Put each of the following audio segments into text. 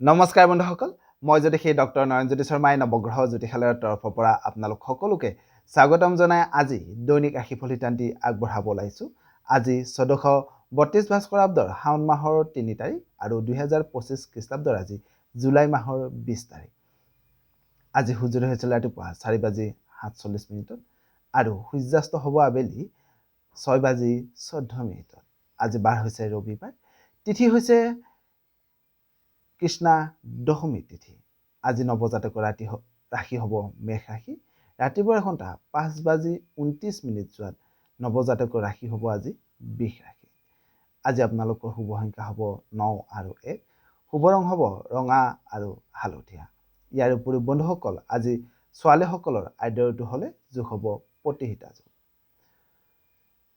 নমস্কাৰ বন্ধুসকল মই যদি সেই ডক্টৰ নয়নজ্যোতি শৰ্মাই নৱগ্ৰহ জ্যোতিষালয়ৰ তৰফৰ পৰা আপোনালোক সকলোকে স্বাগতম জনাই আজি দৈনিক ৰাশিফল সিদ্ধান্তি আগবঢ়াব ওলাইছোঁ। আজি চৈধ্যশ বত্ৰিছ ভাস্কৰাব্দৰ শাওণ মাহৰ তিনি তাৰিখ আৰু দুহেজাৰ পঁচিছ খ্ৰীষ্টাব্দৰ আজি জুলাই মাহৰ বিছ তাৰিখ। আজি সূৰ্যোদয় হৈছিল ৰাতিপুৱা চাৰি বাজি সাতচল্লিছ মিনিটত আৰু সূৰ্যাস্ত হ'ব আবেলি ছয় বাজি চৈধ্য মিনিটত। আজি বাৰ হৈছে ৰবিবাৰ তিথি হৈছে কৃষ্ণা দশমী তিথি। আজি নৱজাতকৰ ৰাতি ৰাশি হ'ব মেষ ৰাশি। ৰাতিপুৱাৰ ঘণ্টা পাঁচ বাজি ঊনত্ৰিছ মিনিট যোৱাত নৱজাতকৰ ৰাশি হ'ব আজি বিষ ৰাশি। আজি আপোনালোকৰ শুভ সংখ্যা হ'ব ন আৰু এক। শুভ ৰং হ'ব ৰঙা আৰু হালধীয়া। ইয়াৰ উপৰিও বন্ধুসকল আজি ছোৱালীসকলৰ আদ্য ঋতু হ'লে যোগ হ'ব প্ৰতিহিতা যোগ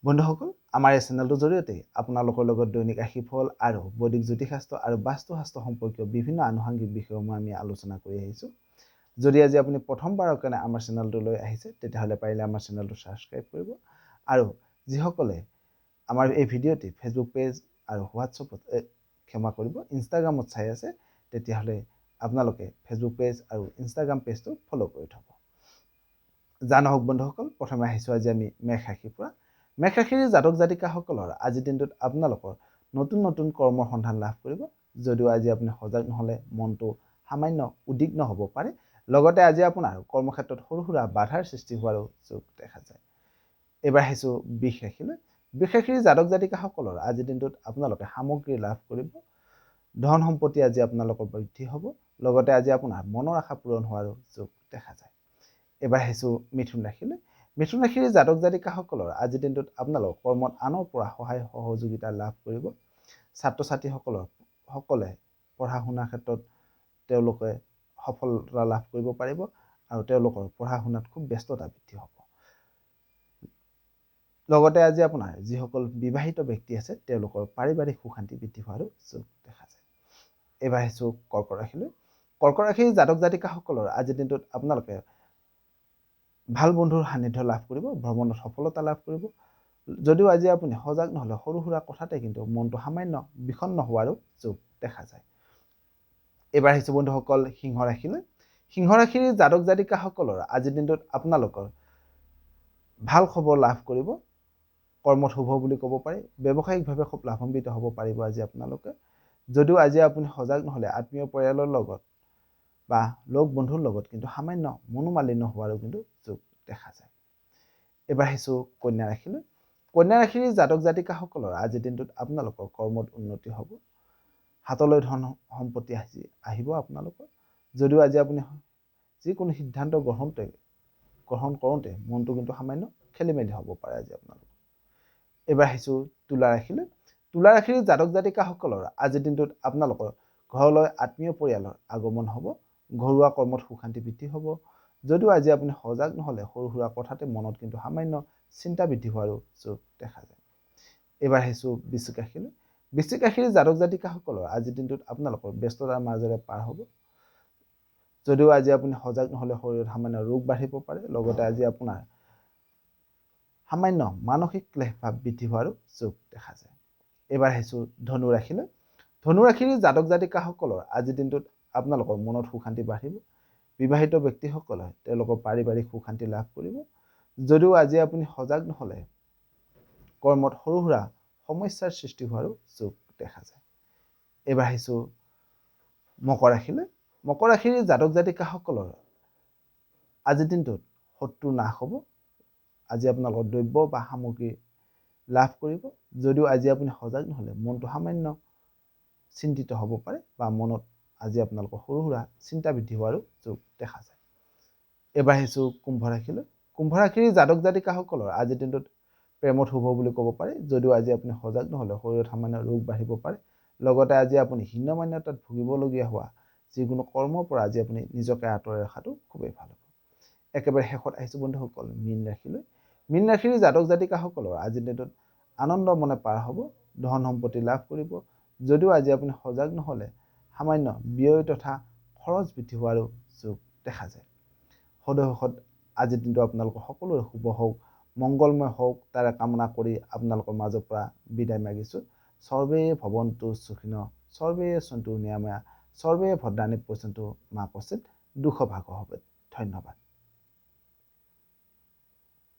বন্ধুসকল আমাৰ এই চেনেলটোৰ জৰিয়তে আপোনালোকৰ লগত দৈনিক ৰাশিফল আৰু বৈদিক জ্যোতিষশাস্ত্ৰ আৰু বাস্তুশাস্ত্ৰ সম্পৰ্কীয় বিভিন্ন আনুষংগিক বিষয়সমূহ আমি আলোচনা কৰি আহিছোঁ। যদি আজি আপুনি প্ৰথমবাৰৰ কাৰণে আমাৰ চেনেলটোলৈ আহিছে তেতিয়াহ'লে পাৰিলে আমাৰ চেনেলটো ছাবস্ক্ৰাইব কৰিব আৰু যিসকলে আমাৰ এই ভিডিঅ'টি ফেচবুক পেজ আৰু হোৱাটছএপত ক্ষমা কৰিব ইনষ্টাগ্ৰামত চাই আছে তেতিয়াহ'লে আপোনালোকে ফেচবুক পেজ আৰু ইনষ্টাগ্ৰাম পেজটো ফ'ল' কৰি থ'ব। জান হওক বন্ধুসকল প্ৰথমে আহিছোঁ আজি আমি মেষ ৰাশিৰ পৰা। মেষ ৰাশিৰ জাতক জাতিকাসকলৰ আজিৰ দিনটোত আপোনালোকৰ নতুন নতুন কৰ্মৰ সন্ধান লাভ কৰিব। যদিও আজি আপুনি সজাগ নহ'লে মনটো সামান্য উদ্বিগ্ন হ'ব পাৰে। লগতে আজি আপোনাৰ কৰ্মক্ষেত্ৰত সৰু সুৰা বাধাৰ সৃষ্টি হোৱাৰো যোগ দেখা যায়। এইবাৰ আহিছোঁ বিষ ৰাশিলৈ বিষ ৰাশিৰ জাতক জাতিকাসকলৰ আজিৰ দিনটোত আপোনালোকে সামগ্ৰী লাভ কৰিব। ধন সম্পত্তি আজি আপোনালোকৰ বৃদ্ধি হ'ব। লগতে আজি আপোনাৰ মনৰ আশা পূৰণ হোৱাৰো যোগ দেখা যায়। এইবাৰ আহিছোঁ মিথুন ৰাশিলৈ। মিথুন ৰাশিৰ জাতক জাতিকাসকলৰ আজিৰ দিনটোত আপোনালোক কৰ্মত আনৰ পৰা সহায় সহযোগিতা লাভ কৰিব। ছাত্ৰ ছাত্ৰীসকলৰ সকলে পঢ়া শুনাৰ ক্ষেত্ৰত তেওঁলোকে সফলতা লাভ কৰিব পাৰিব আৰু তেওঁলোকৰ পঢ়া শুনাত খুব ব্যস্ততা বৃদ্ধি হ'ব। লগতে আজি আপোনাৰ যিসকল বিবাহিত ব্যক্তি আছে তেওঁলোকৰ পাৰিবাৰিক সুশান্তি বৃদ্ধি হোৱাৰো যোগ দেখা যায়। এইবাৰ আহিছোঁ কৰ্কট ৰাশিলৈ। কৰ্কট ৰাশিৰ জাতক জাতিকাসকলৰ আজিৰ দিনটোত আপোনালোকে ভাল বন্ধুৰ সান্নিধ্য লাভ কৰিব ভ্ৰমণত সফলতা লাভ কৰিব। যদিও আজি আপুনি সজাগ নহ'লে সৰু সুৰা কথাতে কিন্তু মনটো সামান্য বিষণ্ণ হোৱাৰো যোগ দেখা যায়। এইবাৰ আহিছোঁ বন্ধুসকল সিংহ ৰাশিলৈ সিংহ ৰাশিৰ জাতক জাতিকাসকলৰ আজিৰ দিনটোত আপোনালোকৰ ভাল খবৰ লাভ কৰিব কৰ্মত শুভ বুলি ক'ব পাৰি ব্যৱসায়িকভাৱে খুব লাভান্বিত হ'ব পাৰিব আজি আপোনালোকে। যদিও আজি আপুনি সজাগ নহ'লে আত্মীয় পৰিয়ালৰ লগত বা লগ বন্ধুৰ লগত কিন্তু সামান্য মনোমালিন্য হোৱাৰো কিন্তু যোগ দেখা যায়। এইবাৰ আহিছোঁ কন্যা ৰাশিলৈ। কন্যা ৰাশিৰ জাতক জাতিকাসকলৰ আজিৰ দিনটোত আপোনালোকৰ কৰ্মত উন্নতি হ'ব। হাতলৈ ধন সম্পত্তি আহি আহিব আপোনালোকৰ। যদিও আজি আপুনি যিকোনো সিদ্ধান্ত গ্ৰহণতে গ্ৰহণ কৰোঁতে মনটো কিন্তু সামান্য খেলি মেলি হ'ব পাৰে আজি আপোনালোকৰ। এইবাৰ আহিছোঁ তুলা ৰাশিলৈ। তুলা ৰাশিৰ জাতক জাতিকাসকলৰ আজিৰ দিনটোত আপোনালোকৰ ঘৰলৈ আত্মীয় পৰিয়ালৰ আগমন হ'ব। ঘৰুৱা কৰ্মত সুশান্তি বৃদ্ধি হ'ব। যদিও আজি আপুনি সজাগ নহ'লে সৰু সুৰা কথাতে মনত কিন্তু সামান্য চিন্তা বৃদ্ধি হোৱাৰো যোগ দেখা যায়। এইবাৰ আহিছোঁ বৃশ্চিক ৰাশিলৈ বৃশ্চিক ৰাশিৰ জাতক জাতিকাসকলৰ আজিৰ দিনটোত আপোনালোকৰ ব্যস্ততাৰ মাজেৰে পাৰ হ'ব। যদিও আজি আপুনি সজাগ নহ'লে শৰীৰত সামান্য ৰোগ বাঢ়িব পাৰে লগতে আজি আপোনাৰ সামান্য মানসিক ক্লেশ ভাৱ বৃদ্ধি হোৱাৰো যোগ দেখা যায়। এইবাৰ আহিছোঁ ধনু ৰাশিলৈ ধনু ৰাশিৰ জাতক জাতিকাসকলৰ আজিৰ দিনটোত আপোনালোকৰ মনত সুশান্তি বাঢ়িব। বিবাহিত ব্যক্তিসকলে তেওঁলোকৰ পাৰিবাৰিক সুশান্তি লাভ কৰিব। যদিও আজি আপুনি সজাগ নহ'লে কৰ্মত সৰু সুৰা সমস্যাৰ সৃষ্টি হোৱাৰো যোগ দেখা যায়। এইবাৰ আহিছোঁ মকৰ ৰাশিলৈ। মকৰ ৰাশিৰ জাতক জাতিকাসকলৰ আজিৰ দিনটোত শত্ৰু নাশ হ'ব। আজি আপোনালোকৰ দ্ৰব্য বা সামগ্ৰী লাভ কৰিব। যদিও আজি আপুনি সজাগ নহ'লে মনটো সামান্য চিন্তিত হ'ব পাৰে বা মনত আজি আপোনালোকৰ সৰু সুৰা চিন্তা বৃদ্ধি হোৱাৰো যোগ দেখা যায়। এইবাৰ আহিছোঁ কুম্ভ ৰাশিলৈ। কুম্ভ ৰাশিৰ জাতক জাতিকাসকলৰ আজিৰ দিনটোত প্ৰেমত শুভ বুলি ক'ব পাৰি যদিও আজি আপুনি সজাগ নহ'লে শৰীৰত সামান্য ৰোগ বাঢ়িব পাৰে। লগতে আজি আপুনি হীনমান্যতাত ভুগিবলগীয়া হোৱা যিকোনো কৰ্মৰ পৰা আজি আপুনি নিজকে আঁতৰাই ৰখাটো খুবেই ভাল হ'ব। একেবাৰে শেষত আহিছোঁ বন্ধুসকল মীন ৰাশিলৈ। মীন ৰাশিৰ জাতক জাতিকাসকলৰ আজিৰ দিনটোত আনন্দ মনে পাৰ হ'ব ধন সম্পত্তি লাভ কৰিব। যদিও আজি আপুনি সজাগ নহ'লে সামান্য ব্যয় তথা খৰচ বৃদ্ধি হোৱাৰো যোগ দেখা যায়। সদশেষত আজিৰ দিনটো আপোনালোকৰ সকলোৰে শুভ হওক মংগলময় হওক তাৰে কামনা কৰি আপোনালোকৰ মাজৰ পৰা বিদায় মাগিছোঁ। সৰ্বে ভৱন্তু সুখিন সৰ্বে সন্তু নিৰাময়া সৰ্বে ভদ্ৰাণী পৰ্যন্ত মা পচিত দুশ ভাগ হবে ধন্যবাদ।